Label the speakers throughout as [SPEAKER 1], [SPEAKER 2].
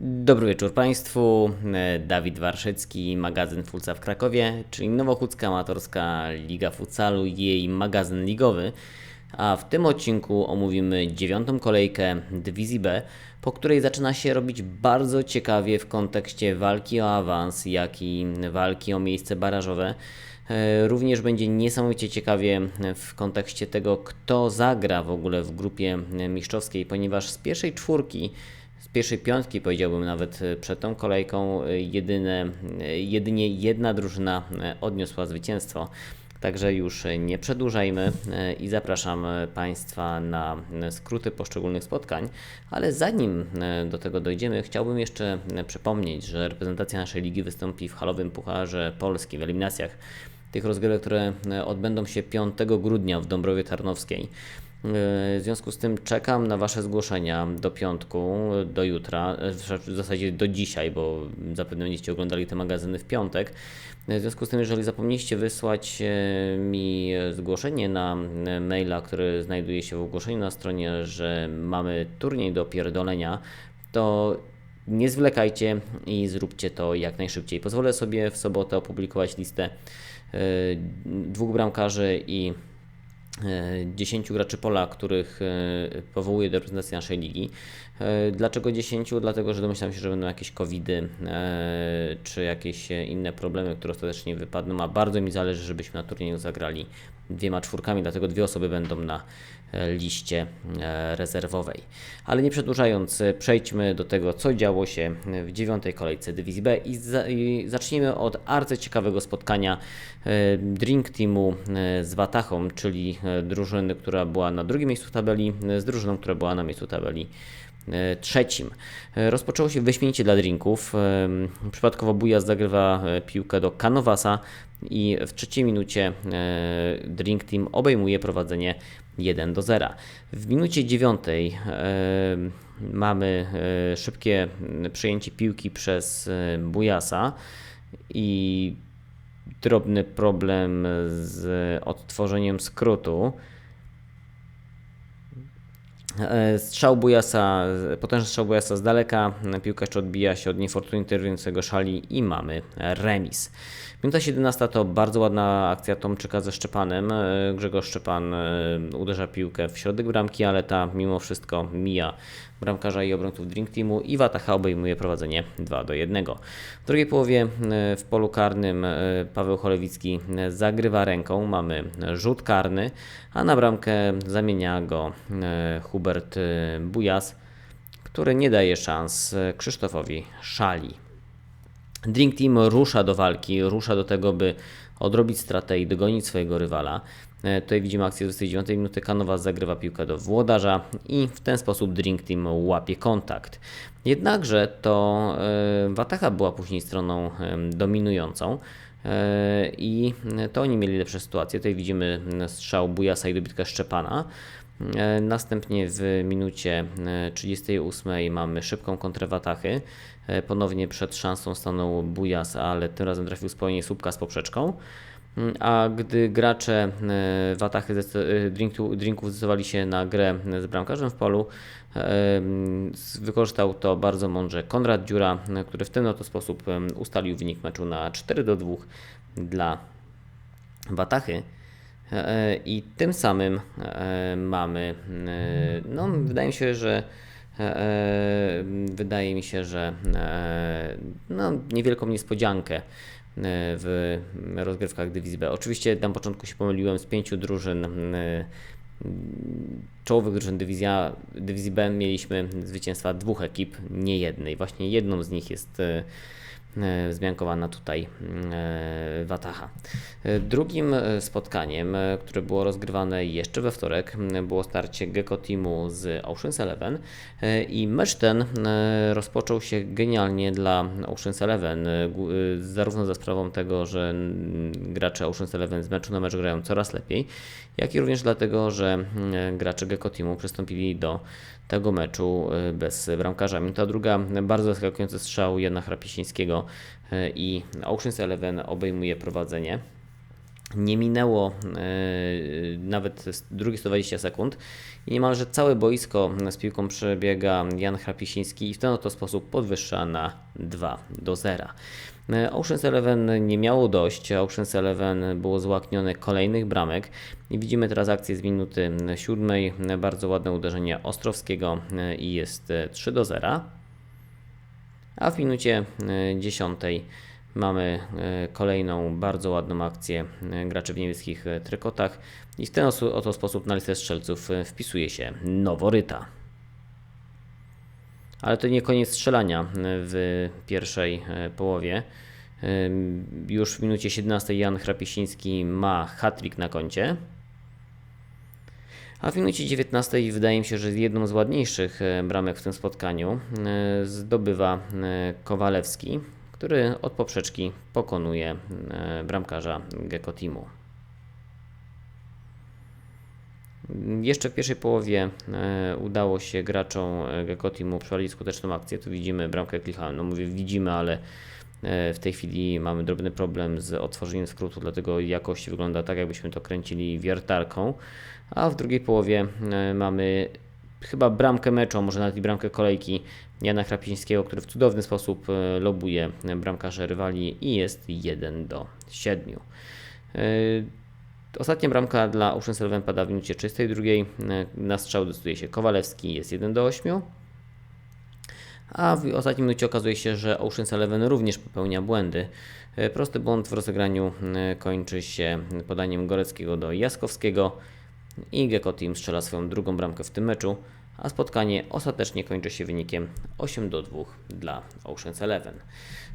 [SPEAKER 1] Dobry wieczór Państwu. E, Dawid Warszycki, magazyn Fulca w Krakowie, czyli Nowochódzka Amatorska Liga Futsalu jej magazyn ligowy. A w tym odcinku omówimy dziewiątą kolejkę Dywizji B, po której zaczyna się robić bardzo ciekawie w kontekście walki o awans, jak i walki o miejsce barażowe. E, Również będzie niesamowicie ciekawie w kontekście tego, kto zagra w ogóle w grupie mistrzowskiej, ponieważ z pierwszej czwórki z pierwszej piątki powiedziałbym nawet e, przed tą kolejką e, jedyne, e, jedynie jedna drużyna odniosła zwycięstwo. Także już nie przedłużajmy i zapraszam Państwa na skróty poszczególnych spotkań. Ale zanim do tego dojdziemy, chciałbym jeszcze przypomnieć, że reprezentacja naszej ligi wystąpi w halowym Pucharze Polski w eliminacjach tych rozgrywek, które odbędą się 5 grudnia w Dąbrowie Tarnowskiej. W związku z tym czekam na Wasze zgłoszenia do piątku, do jutra, w zasadzie do dzisiaj, bo zapewne będziecie oglądali te magazyny w piątek. W związku z tym, jeżeli zapomnieliście wysłać e, mi zgłoszenie na e, maila, który znajduje się w ogłoszeniu na stronie, że mamy turniej do pierdolenia, to nie zwlekajcie i zróbcie to jak najszybciej. Pozwolę sobie w sobotę opublikować listę e, dwóch bramkarzy i 10 graczy pola, których e, powołuje do reprezentacji naszej ligi. E, Dlaczego 10? Dlatego, że domyślam się, że będą jakieś covidy e, czy jakieś inne problemy, które ostatecznie wypadną, a bardzo mi zależy, żebyśmy na turnieju zagrali dwiema czwórkami, dlatego dwie osoby będą na e, liście e, rezerwowej. Ale nie przedłużając, e, przejdźmy do tego, co działo się w dziewiątej kolejce Dywizji B i, za, i zacznijmy od arcyciekawego spotkania e, Drink Teamu e, z Watachą, czyli e, drużyny, która była na drugim miejscu tabeli, e, z drużyną, która była na miejscu tabeli e, trzecim. E, Rozpoczęło się wyśmienicie dla drinków. E, Przypadkowo Buja zagrywa e, piłkę do Kanowasa i w trzeciej minucie e, Drink Team obejmuje prowadzenie 1 do 0. W minucie dziewiątej e, mamy e, szybkie przejęcie piłki przez e, Bujasa i drobny problem z odtworzeniem skrótu. E, Strzał Bujasa, potężny strzał Bujasa z daleka, piłka jeszcze odbija się od niefortunnie interwenującego szali i mamy remis. Minuta 17 to bardzo ładna akcja Tomczyka ze Szczepanem. E, Grzegorz Szczepan e, uderza piłkę w środek bramki, ale ta mimo wszystko mija bramkarza i obrońców Drink Teamu i Wataha obejmuje prowadzenie 2 do 1. W drugiej połowie e, w polu karnym Paweł Cholewicki zagrywa ręką, mamy rzut karny, a na bramkę zamienia go Hubert Bujas, który nie daje szans Krzysztofowi Szali. Drink Team rusza do walki, rusza do tego, by odrobić stratę i dogonić swojego rywala. E, Tutaj widzimy akcję z 29 minuty. Kanowa zagrywa piłkę do włodarza i w ten sposób Drink Team łapie kontakt. Jednakże to e, Wataha była później stroną dominującą. E, I to oni mieli lepsze sytuacje. Tutaj widzimy strzał Bujasa i dobitkę Szczepana. E, Następnie w minucie e, 38 mamy szybką kontrę Watachy. E, Ponownie przed szansą stanął Bujas, ale tym razem trafił spokojnie słupka z poprzeczką. Mm, A gdy gracze e, Watachy e, drinków zdecydowali się na grę z bramkarzem w polu, e, wykorzystał to bardzo mądrze Konrad Dziura, e, który w ten oto sposób ustalił wynik meczu na 4 do 2 dla Watachy. E, I tym samym e, mamy, e, no wydaje mi się, że e, wydaje mi się, że e, no, niewielką niespodziankę e, w rozgrywkach Dywizji B. Oczywiście na początku się pomyliłem z pięciu drużyn e, czołowych drużyn Dywizja, Dywizji B mieliśmy zwycięstwa dwóch ekip, nie jednej. Właśnie jedną z nich jest e, e, wzmiankowana tutaj e, Wataha. E, Drugim e, spotkaniem, e, które było rozgrywane jeszcze we wtorek, było starcie Gecko Teamu z Ocean's Eleven e, i mecz ten e, rozpoczął się genialnie dla Ocean's Eleven, e, e, zarówno za sprawą tego, że gracze Ocean's Eleven z meczu na mecz grają coraz lepiej, jak i również dlatego, że gracze Gecko Teamu przystąpili do tego meczu e, bez bramkarza. Minuta druga, bardzo zaskakujący strzał Jana Hrapisińskiego e, i Ocean's Eleven obejmuje prowadzenie. Nie minęło nawet drugie 120 sekund i niemalże całe boisko z piłką przebiega Jan Chrapisiński i w ten oto sposób podwyższa na 2 do 0. Ocean's Eleven nie miało dość, Ocean's Eleven było złaknione kolejnych bramek i widzimy teraz akcję z minuty siódmej, bardzo ładne uderzenie Ostrowskiego i jest 3 do 0. A w minucie dziesiątej mamy kolejną bardzo ładną akcję graczy w niebieskich trykotach i w ten oto sposób na listę strzelców wpisuje się Noworyta. Ale to nie koniec strzelania w pierwszej e, połowie. Już w minucie 17 Jan Chrapisiński ma hat na koncie. A w minucie 19 wydaje mi się, że jedną z ładniejszych e, bramek w tym spotkaniu e, zdobywa Kowalewski, który od poprzeczki pokonuje bramkarza Gecko Teamu. Jeszcze w pierwszej połowie e, udało się graczom e, Gecko Teamu przeprowadzić skuteczną akcję. Tu widzimy bramkę Klicha. No mówię widzimy, ale e, w tej chwili mamy drobny problem z otworzeniem skrótu, dlatego jakość wygląda tak, jakbyśmy to kręcili wiertarką. A w drugiej połowie mamy chyba bramkę meczu, może nawet i bramkę kolejki Jana Chrapińskiego, który w cudowny sposób lobuje bramkarze rywali i jest 1 do 7. Ostatnia bramka dla Ocean pada w minucie 32. Na strzał decyduje się Kowalewski, jest 1 do 8. A w ostatnim minucie okazuje się, że Ocean Eleven również popełnia błędy. Prosty błąd w rozegraniu e, kończy się podaniem Goreckiego do Jaskowskiego i Gecko Team strzela swoją drugą bramkę w tym meczu, a spotkanie ostatecznie kończy się wynikiem 8 do 2 dla Ocean Eleven.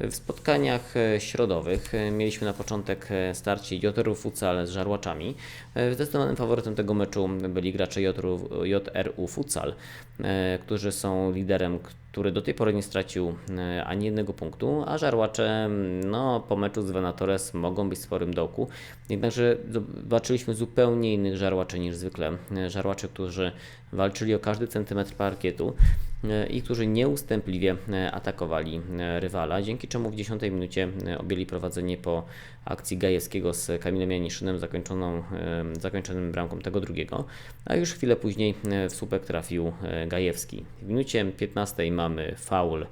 [SPEAKER 1] W spotkaniach e, środowych e, mieliśmy na początek e, starcie JRU Futsal z żarłaczami. Zdecydowanym faworytem tego meczu byli gracze JRU Futsal, którzy są liderem, który do tej pory nie stracił ani jednego punktu, a żarłacze no, po meczu z Venatores mogą być w sporym dołku. Jednakże zobaczyliśmy zupełnie innych żarłaczy niż zwykle. Żarłacze, którzy walczyli o każdy centymetr parkietu i którzy nieustępliwie atakowali rywala, dzięki czemu w 10 minucie e, objęli prowadzenie po akcji Gajewskiego z Kamilem Janiszynem zakończoną, e, zakończonym bramką tego drugiego, a już chwilę później e, w słupek trafił Gajewski. W minucie 15 mamy faul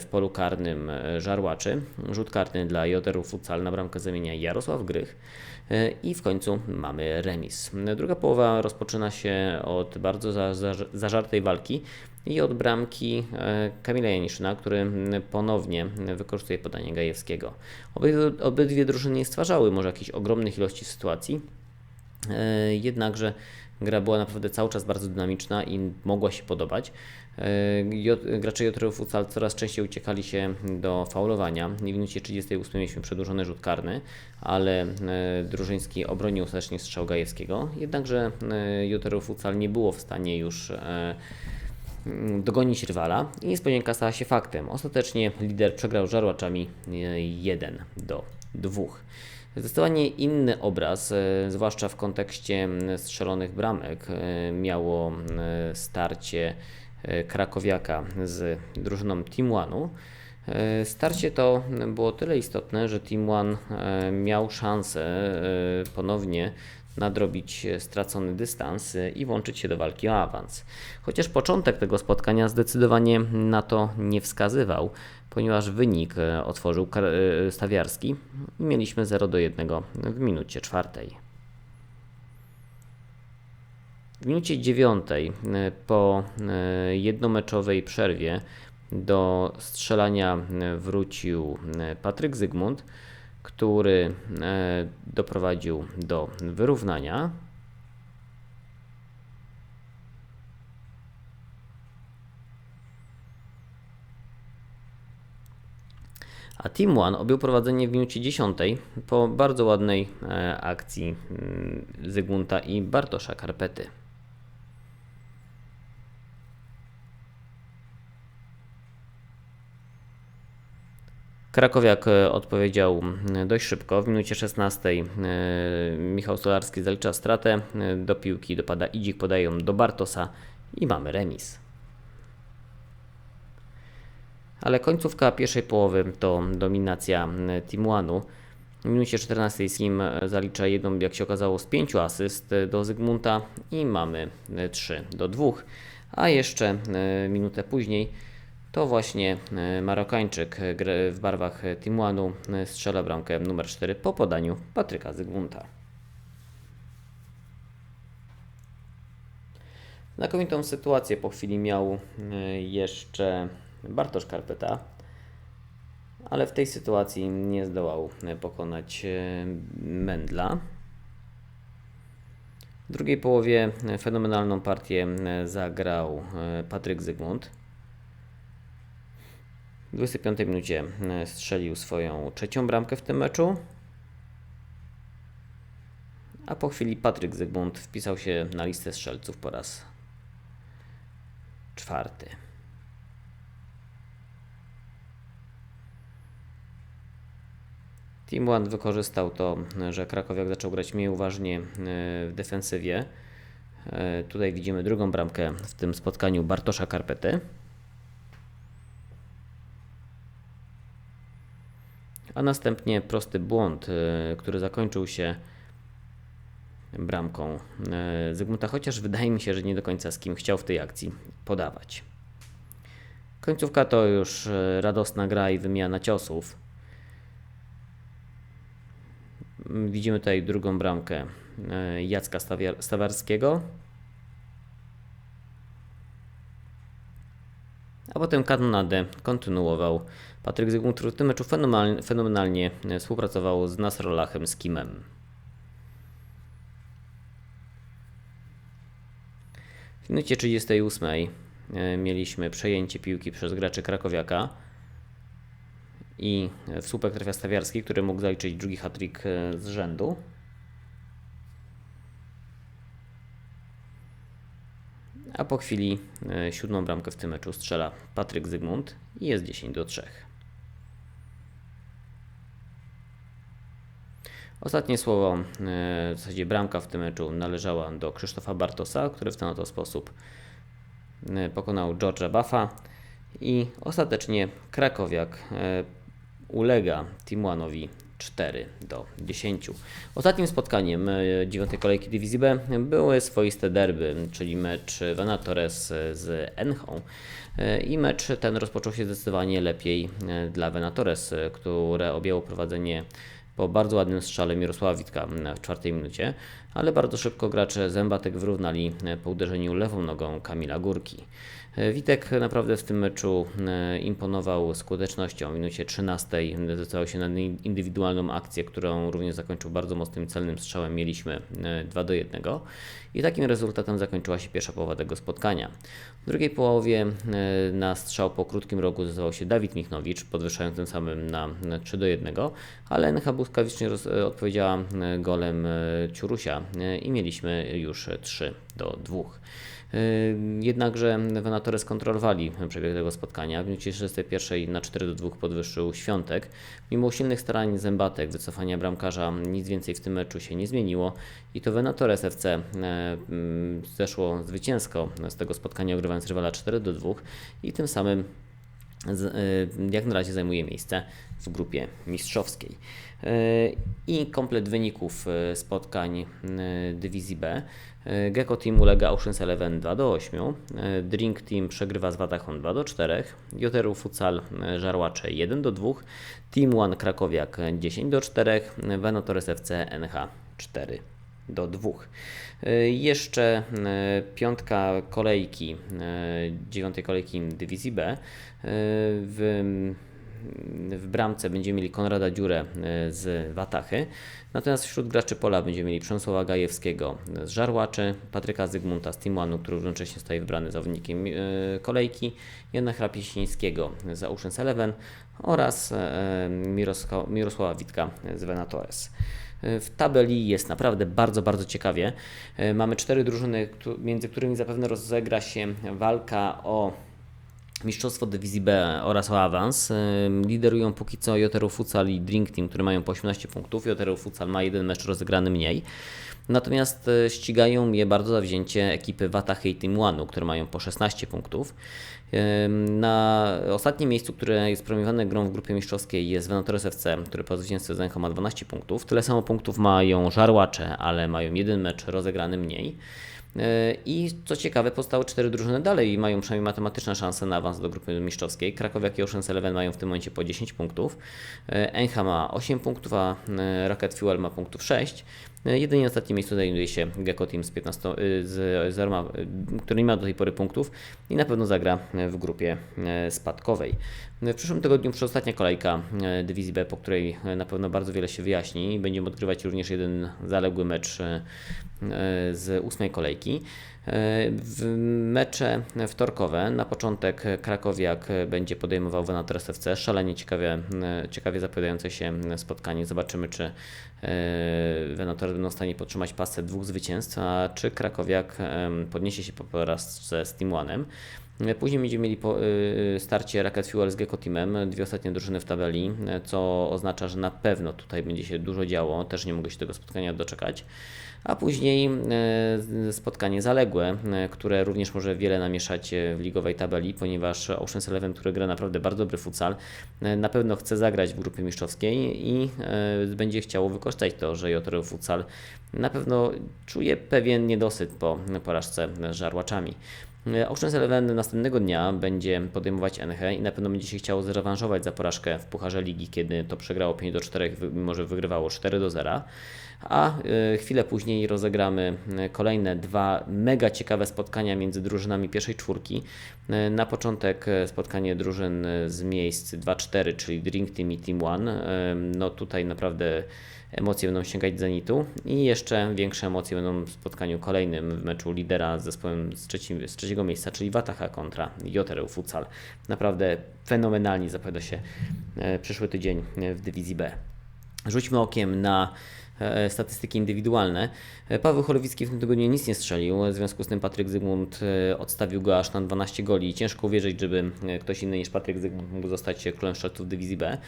[SPEAKER 1] w polu karnym Żarłaczy. Rzut karny dla Joderu Futsal na bramkę zamienia Jarosław Grych i w końcu mamy remis. Druga połowa rozpoczyna się od bardzo zażartej walki i od bramki e, Kamila Janiszyna, który ponownie wykorzystuje podanie Gajewskiego. Obydwie, obydwie drużyny nie stwarzały może jakichś ogromnych ilości sytuacji, e, jednakże gra była naprawdę cały czas bardzo dynamiczna i mogła się podobać. E, gracze Jotru Futsal coraz częściej uciekali się do faulowania. W minucie 38 mieliśmy przedłużony rzut karny, ale Drużyński obronił ostatecznie strzał Gajewskiego. Jednakże Jotru Futsal nie było w stanie już dogonić rywala i niespodzianka stała się faktem. Ostatecznie lider przegrał żarłaczami 1 e, do 2. Zdecydowanie inny obraz, e, zwłaszcza w kontekście strzelonych bramek, e, miało starcie Krakowiaka z drużyną Team One'u. Starcie to było tyle istotne, że Team One miał szansę ponownie nadrobić stracony dystans i włączyć się do walki o awans. Chociaż początek tego spotkania zdecydowanie na to nie wskazywał, ponieważ wynik e, otworzył e, Stawiarski i mieliśmy 0 do 1 w minucie czwartej. W minucie dziewiątej e, po jednomeczowej przerwie do strzelania wrócił Patryk Zygmunt który e, doprowadził do wyrównania. A Team One objął prowadzenie w minucie 10 po bardzo ładnej e, akcji mm, Zygmunta i Bartosza Karpety. Krakowiak e, odpowiedział dość szybko. W minucie 16 e, Michał Solarski zalicza stratę. E, do piłki dopada Idzik, podają do Bartosa i mamy remis. Ale końcówka pierwszej połowy to dominacja Timuanu. W minucie 14 Sim zalicza jedną, jak się okazało, z pięciu asyst do Zygmunta i mamy 3 do 2. A jeszcze minutę później to właśnie Marokańczyk w barwach Timłanu strzela bramkę numer 4 po podaniu Patryka Zygmunta. Znakomitą sytuację po chwili miał jeszcze Bartosz Karpeta, ale w tej sytuacji nie zdołał pokonać Mendla. W drugiej połowie fenomenalną partię zagrał Patryk Zygmunt. W 25 minucie strzelił swoją trzecią bramkę w tym meczu. A po chwili Patryk Zygmunt wpisał się na listę strzelców po raz czwarty. Team One wykorzystał to, że Krakowiak zaczął grać mniej uważnie e, w defensywie. E, tutaj widzimy drugą bramkę w tym spotkaniu Bartosza Karpety. A następnie prosty błąd, e, który zakończył się bramką Zygmunta, chociaż wydaje mi się, że nie do końca z kim chciał w tej akcji podawać. Końcówka to już radosna gra i wymiana ciosów. Widzimy tutaj drugą bramkę Jacka Stawarskiego. A potem kanonadę kontynuował Patryk Zygmunt, w tym meczu fenomenalnie, fenomenalnie współpracował z Nasrolachem z Kimem. W minucie 38 e, mieliśmy przejęcie piłki przez graczy Krakowiaka i w słupek trafia Stawiarski, który mógł zaliczyć drugi hat-trick e, z rzędu. A po chwili e, siódmą bramkę w tym meczu strzela Patryk Zygmunt i jest 10 do 3. Ostatnie słowo, e, w zasadzie bramka w tym meczu należała do Krzysztofa Bartosa, który w ten oto sposób pokonał George'a Buffa i ostatecznie Krakowiak ulega Timłanowi 4 do 10. Ostatnim spotkaniem e, dziewiątej kolejki Dywizji B były swoiste derby, czyli mecz Venatores z Enchą. E, I mecz ten rozpoczął się zdecydowanie lepiej e, dla Venatores, które objęło prowadzenie po bardzo ładnym strzale Mirosława Witka w czwartej minucie, ale bardzo szybko gracze Zębatek wyrównali po uderzeniu lewą nogą Kamila Górki. Witek naprawdę w tym meczu e, imponował skutecznością. W minucie 13 zdecydował się na indywidualną akcję, którą również zakończył bardzo mocnym celnym strzałem. Mieliśmy 2 e, do 1 i takim rezultatem zakończyła się pierwsza połowa tego spotkania. W drugiej połowie e, na strzał po krótkim rogu zdecydował się Dawid Michnowicz, podwyższając tym samym na 3 do 1, ale NH błyskawicznie odpowiedziała golem Ciurusia i mieliśmy już 3 do 2. Jednakże Venatore skontrolowali przebieg tego spotkania. W minucie 61 na 4 do 2 podwyższył Świątek. Mimo silnych starań zębatek, wycofania bramkarza, nic więcej w tym meczu się nie zmieniło i to Venatores FC e, zeszło zwycięsko z tego spotkania, ogrywając rywala 4 do 2 i tym samym jak na razie zajmuje miejsce w grupie mistrzowskiej. E, I komplet wyników spotkań dywizji B. Gecko Team ulega Oceans Eleven 2 do 8, e, Drink Team przegrywa z Vatachon 2 do 4, Joteru Futsal Żarłacze 1 do 2, Team One Krakowiak 10 do 4, Venotores FC NH 4 do 2. Jeszcze piątka kolejki, dziewiątej kolejki dywizji B. W w bramce będziemy mieli Konrada Dziurę z Watachy, natomiast wśród graczy pola będziemy mieli Przemysława Gajewskiego z Żarłaczy, Patryka Zygmunta z Timłanu, który równocześnie staje wybrany zawodnikiem kolejki, Jana Chrapieśnińskiego za Oceans Eleven oraz Mirosława Witka z Venatores. W tabeli jest naprawdę bardzo, bardzo ciekawie. Mamy cztery drużyny, między którymi zapewne rozegra się walka o Mistrzostwo Dywizji B oraz o awans. Liderują póki co Jotero Futsal i Drink Team, które mają po 18 punktów. Jotero Futsal ma jeden mecz rozegrany mniej. Natomiast e, ścigają je bardzo zawzięcie ekipy Watahy i Team One, które mają po 16 punktów. Na ostatnim miejscu, które jest premiowane grą w grupie mistrzowskiej jest Venatores FC, który po zwycięstwie z ma 12 punktów. Tyle samo punktów mają Żarłacze, ale mają jeden mecz rozegrany mniej. E, I co ciekawe, pozostały cztery drużyny dalej i mają przynajmniej matematyczne szanse na awans do grupy mistrzowskiej. Krakowiak i Oceans Eleven mają w tym momencie po 10 punktów. E, Encha ma 8 punktów, a e, Rocket Fuel ma punktów 6. E, Jedynie na ostatnim miejscu znajduje się Gecko Team z 15, y, z, z Arma, y, który nie ma do tej pory punktów i na pewno zagra w grupie e, spadkowej. W przyszłym tygodniu przedostatnia kolejka e, Dywizji B, po której e, na pewno bardzo wiele się wyjaśni. Będziemy odgrywać również jeden zaległy mecz e, e, z ósmej kolejki. E, W mecze wtorkowe na początek Krakowiak będzie podejmował Venatores FC. Szalenie ciekawie, e, ciekawie zapowiadające się spotkanie. Zobaczymy, czy e, Venatores będą w stanie podtrzymać pasę dwóch zwycięstw, a czy Krakowiak podniesie się po porażce z Team One'em. Później będziemy mieli po, y, starcie Rocket Fuel z Gecko Teamem, dwie ostatnie drużyny w tabeli, e, co oznacza, że na pewno tutaj będzie się dużo działo, też nie mogę się tego spotkania doczekać. A później e, spotkanie zaległe, e, które również może wiele namieszać w ligowej tabeli, ponieważ Oceans Eleven, który gra naprawdę bardzo dobry futsal, na pewno chce zagrać w grupie mistrzowskiej i będzie chciało wykorzystać to, że Jotero Futsal na pewno czuje pewien niedosyt po porażce z żarłaczami. E, Oceans Eleven następnego dnia będzie podejmować NH i na pewno będzie się chciało zrewanżować za porażkę w Pucharze Ligi, kiedy to przegrało 5 do 4, wy- mimo że wygrywało 4 do 0. A e, chwilę później rozegramy e, kolejne dwa mega ciekawe spotkania między drużynami pierwszej czwórki. E, Na początek spotkanie drużyn z miejsc 2-4, czyli Drink Team i Team One. No tutaj naprawdę emocje będą sięgać zenitu i jeszcze większe emocje będą w spotkaniu kolejnym w meczu lidera z zespołem z, z trzeciego miejsca, czyli Wataha kontra Jotereu Futsal. Naprawdę fenomenalnie zapowiada się przyszły tydzień w dywizji B. Rzućmy okiem na statystyki indywidualne. E, Paweł Chorowicki w tym tygodniu nic nie strzelił, w związku z tym Patryk Zygmunt e, odstawił go aż na 12 goli. Ciężko uwierzyć, żeby e, ktoś inny niż Patryk Zygmunt mógł zostać królem strzelców dywizji B.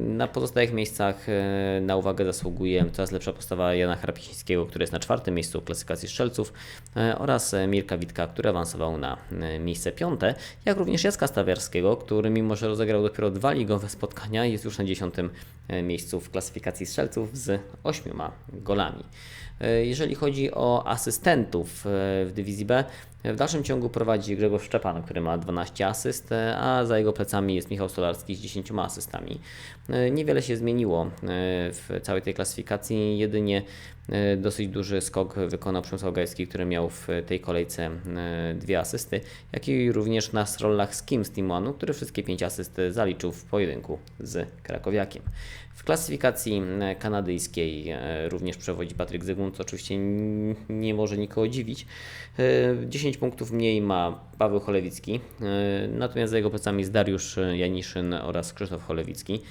[SPEAKER 1] Na pozostałych miejscach e, na uwagę zasługuje coraz lepsza postawa Jana Chrapińskiego, który jest na czwartym miejscu w klasyfikacji strzelców e, oraz e, Mirka Witka, który awansował na e, miejsce piąte, jak również Jacka Stawiarskiego, który mimo, że rozegrał dopiero dwa ligowe spotkania, jest już na dziesiątym e, miejscu w klasyfikacji strzelców z ośmioma golami. E, Jeżeli chodzi o asystentów e, w dywizji B, w dalszym ciągu prowadzi Grzegorz Szczepan, który ma 12 asyst, e, a za jego plecami jest Michał Stolarski z 10 asystami. Niewiele się zmieniło w całej tej klasyfikacji, jedynie dosyć duży skok wykonał Przemysław Gajski, który miał w tej kolejce dwie asysty, jak i również na rollach z Kim z Team One, który wszystkie 5 asyst zaliczył w pojedynku z Krakowiakiem. W klasyfikacji e, kanadyjskiej e, również przewodzi Patryk Zygmunt, co oczywiście nie może nikogo dziwić. E, 10 punktów mniej ma Paweł Cholewicki, e, natomiast za jego plecami jest Dariusz Janiszyn oraz Krzysztof Cholewicki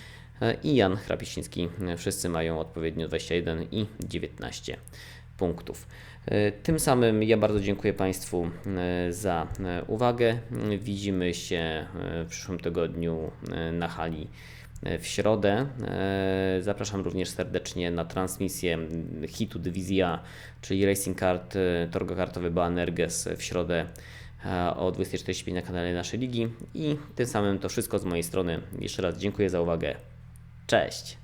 [SPEAKER 1] e, i Jan Chrapisiński. E, Wszyscy mają odpowiednio 21 i 19 punktów. E, Tym samym ja bardzo dziękuję Państwu e, za e, uwagę. Widzimy się e, w przyszłym tygodniu e, na hali e, w środę. E, Zapraszam również serdecznie na transmisję hitu Dywizji A, czyli Racing Kart, e, Torgo Kartowy Boanerges w środę e, o 20.45 na kanale naszej ligi. I tym samym to wszystko z mojej strony. Jeszcze raz dziękuję za uwagę. Cześć!